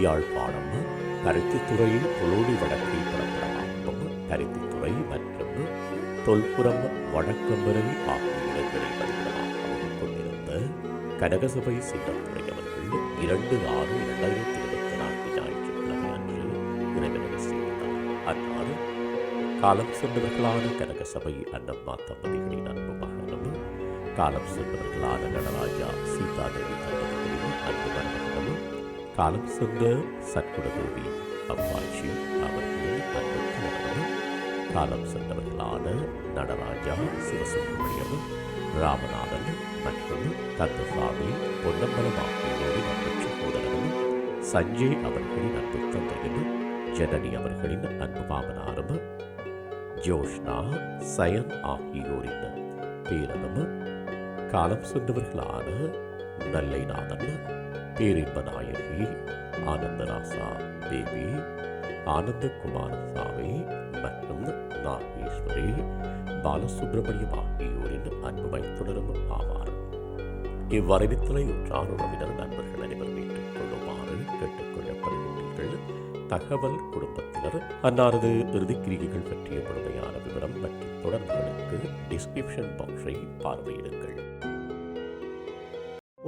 யாழ்ப்பாணம் பருத்தித்துறையில் புலோடி வடக்கில் பிறப்பிடமாகவும் பருத்தித்துறை மற்றும் தொல்புறம் வடக்கம்பரை ஆகிய இடங்களில் பதிவிடமாகவும் கொண்டிருந்த கனகசபை சின்னத்துறை அவர்கள் இரண்டு ஆறு இரண்டாயிரத்தி இருபத்தி நான்கு ஞாயிற்றுக்கிழமை அன்று இறைவனை செய்தார் அன்னார் காலம் சென்றவர்களான கனகசபை அன்னம்மா தம்பதிகளின் அன்பு மகனும் காலம் சென்றவர்களான நடராஜா சி. காலம் சென்ற சத்குணதேவி அம்மாச்சி அவர்களின் அன்பு கணவனும் காலம் சென்றவர்களான நடராஜா சிவசுப்பிரமணியம் ராமநாதன் மற்றும் கந்தசாமி பொன்னம்பலம் ஆகியோரின் அன்பு சகோதரனும் சஞ்சய் அவர்களின் அன்பு தந்தையும் ஜனனி அவர்களின் அன்பு மாமனாரும் ஜோஷ்னா சயன் ஆகியோரின் பேரனும் காலம் சென்றவர்களான நல்லைநாதன் பேரின்ப நாயகி ஆனந்தராசா தேவி ஆனந்த குமாரசாமி மற்றும் நாகேஸ்வரி பாலசுப்ரமணியம் ஆகியோரின் அன்பு வைத்துணரும் ஆவார். இவ்வரவித்தலை உற்றார் உறவினர் நண்பர்கள் அனைவரும் ஏற்றுக்கொள்ளுமாறு கேட்டுக்கொள்ளப்படுகின்றீர்கள் தகவல் குடும்பத்தினர் அன்னாரது இறுதிக்கிரிகைகள் பற்றிய முழுமையான விவரம் மற்றும் தொடர்புகளுக்கு டிஸ்கிரிப்ஷன் பாக்ஸை பார்வையிடுங்கள்.